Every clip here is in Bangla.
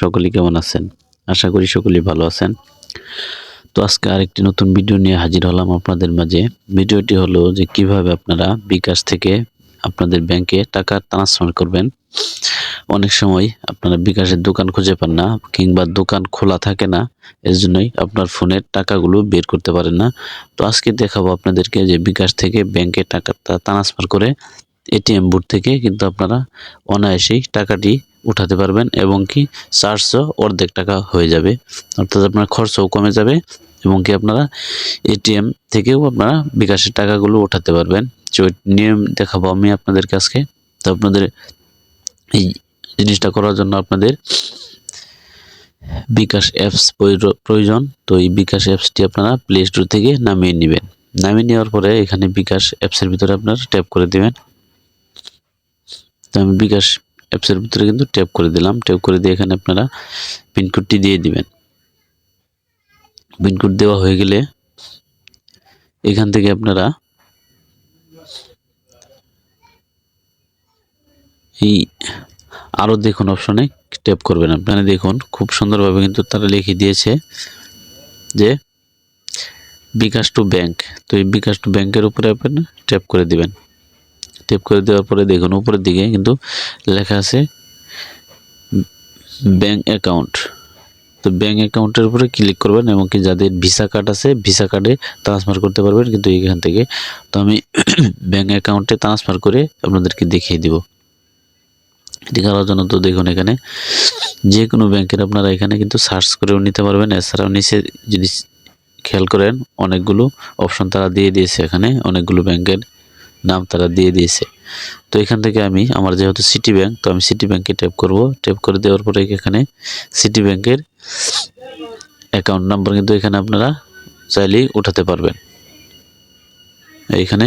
সকলেই কেমন আছেন? আশা করি সকলেই ভালো আছেন। তো আজকে আরেকটি নতুন ভিডিও নিয়ে হাজির হলাম আপনাদের মাঝে। ভিডিওটি হলো যে কীভাবে আপনারা বিকাশ থেকে আপনাদের ব্যাংকে টাকা ট্রান্সফার করবেন। অনেক সময় আপনারা বিকাশের দোকান খুঁজে পান না কিংবা দোকান খোলা থাকে না এর জন্যই আপনার ফোনের টাকাগুলো বের করতে পারেন না। তো আজকে দেখাবো আপনাদেরকে যে বিকাশ থেকে ব্যাংকে টাকাটা ট্রান্সফার করে এটিএম বুথ থেকে কিন্তু আপনারা অনায়াসেই টাকাটি উঠাতে পারবেন এবং কি চার্জও অর্ধেক টাকা হয়ে যাবে। অর্থাৎ আপনার খরচও কমে যাবে এবং কি আপনারা এটিএম থেকেও আপনারা বিকাশের টাকাগুলো উঠাতে পারবেন। তো নিয়ম দেখাবো আমি আপনাদেরকে আজকে। তো আপনাদের এই জিনিসটা করার জন্য আপনাদের বিকাশ অ্যাপস প্রয়োজন। তো এই বিকাশ অ্যাপসটি আপনারা প্লে স্টোর থেকে নামিয়ে নেবেন। নামিয়ে নেওয়ার পরে এখানে বিকাশ অ্যাপসের ভিতরে আপনারা ট্যাপ করে দেবেন। তো আমি বিকাশ অ্যাপসের ভিতরে কিন্তু ট্যাপ করে দিলাম। ট্যাপ করে দিয়ে এখানে আপনারা পিনকোডটি দিয়ে দিবেন। পিনকোড দেওয়া হয়ে গেলে এখান থেকে আপনারা এই আরও দেখুন অপশনে ট্যাপ করবেন। আপনারা দেখুন, খুব সুন্দরভাবে কিন্তু তারা লিখে দিয়েছে যে বিকাশ টু ব্যাংক। তো এই বিকাশ টু ব্যাংকের উপরে আপনারা ট্যাপ করে দিবেন। ট্যাপ করে দেওয়ার পরে দেখুন, উপরের দিকে কিন্তু লেখা আছে ব্যাঙ্ক অ্যাকাউন্ট। তো ব্যাঙ্ক অ্যাকাউন্টের উপরে ক্লিক করবেন এবং কি যাদের ভিসা কার্ড আছে, ভিসা কার্ডে ট্রান্সফার করতে পারবেন কিন্তু এখান থেকে। তো আমি ব্যাঙ্ক অ্যাকাউন্টে ট্রান্সফার করে আপনাদেরকে দেখিয়ে দিব। এটি করার জন্য তো দেখুন এখানে যে কোনো ব্যাংকের আপনারা এখানে কিন্তু সার্চ করেও নিতে পারবেন। এছাড়াও নিচে যদি খেয়াল করেন, অনেকগুলো অপশন তারা দিয়ে দিয়েছে এখানে, অনেকগুলো ব্যাংকের নাম তারা দিয়ে দিয়েছে। তো এখান থেকে আমি, আমার যেহেতু সিটি ব্যাংক তো আমি সিটি ব্যাংকে ট্যাপ করব। ট্যাপ করে দেওয়ার পরে এখানে সিটি ব্যাংকের অ্যাকাউন্ট নাম্বার কিন্তু এখানে আপনারা চাইলেই উঠাতে পারবেন। এখানে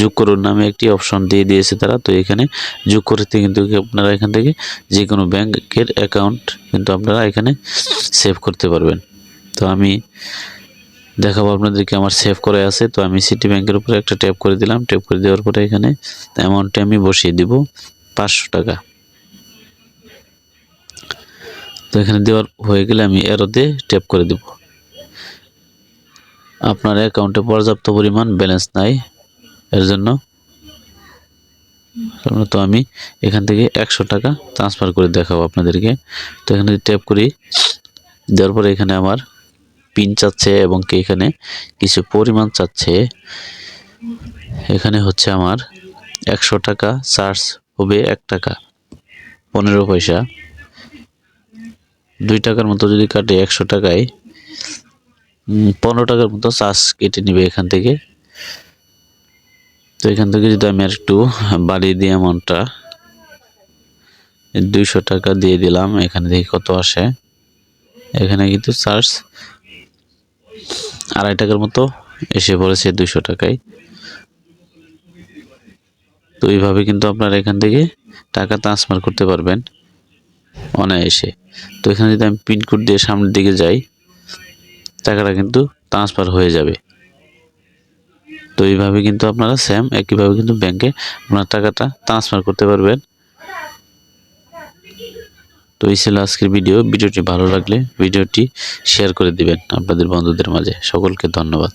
যোগ করুন নামে একটি অপশন দিয়ে দিয়েছে তারা। তো এখানে যোগ করতে কিন্তু আপনারা এখান থেকে যে কোনো ব্যাংকের অ্যাকাউন্ট কিন্তু আপনারা এখানে সেভ করতে পারবেন। তো আমি দেখাবো আপনাদেরকে, আমার সেভ করে আছে। তো আমি সিটি ব্যাংকের উপরে একটা ট্যাপ করে দিলাম। ট্যাপ করে দেওয়ার পরে এখানে অ্যামাউন্টটা আমি বসিয়ে দিব, পাঁচশো টাকা। তো এখানে দেওয়ার হয়ে গেলে আমি এরোতে ট্যাপ করে দেব। আপনার অ্যাকাউন্টে পর্যাপ্ত পরিমাণ ব্যালেন্স নাই এর জন্য। তো আমি এখান থেকে একশো টাকা ট্রান্সফার করে দেখাবো আপনাদেরকে। তো এখানে ট্যাপ করি, দেওয়ার পরে এখানে আমার পিন চাচ্ছে এবং কি এখানে কিছু পরিমাণ চাচ্ছে, এখানে হচ্ছে আমার একশো টাকা চার্জ হবে এক টাকা, পনেরো পয়সা। দুই টাকার মতো যদি কাটে একশো টাকায় পনেরো টাকার মতো চার্জ কেটে নেবে এখান থেকে। তো এখান থেকে যদি আমি একটু বাড়িয়ে দিই অ্যামাউন্টটা দুইশো টাকা দিয়ে দিলাম, এখানে দেখি কত আসে। এখানে কিন্তু চার্জ আড়াই টাকার মতো এসে পড়েছে দুশো টাকায়। তো এইভাবে কিন্তু আপনারা এখান থেকে টাকা ট্রান্সফার করতে পারবেন অনায়াসে। তো এখানে যদি আমি পিনকোড দিয়ে সামনের দিকে যাই, টাকাটা কিন্তু ট্রান্সফার হয়ে যাবে। তো এইভাবে কিন্তু আপনারা সেম একইভাবে কিন্তু ব্যাংকে আপনার টাকাটা ট্রান্সফার করতে পারবেন। তো এই ছিল আজকের ভিডিও। ভিডিওটি ভালো লাগলে ভিডিওটি শেয়ার করে দিবেন আপনাদের বন্ধুদের মাঝে। সকলকে ধন্যবাদ।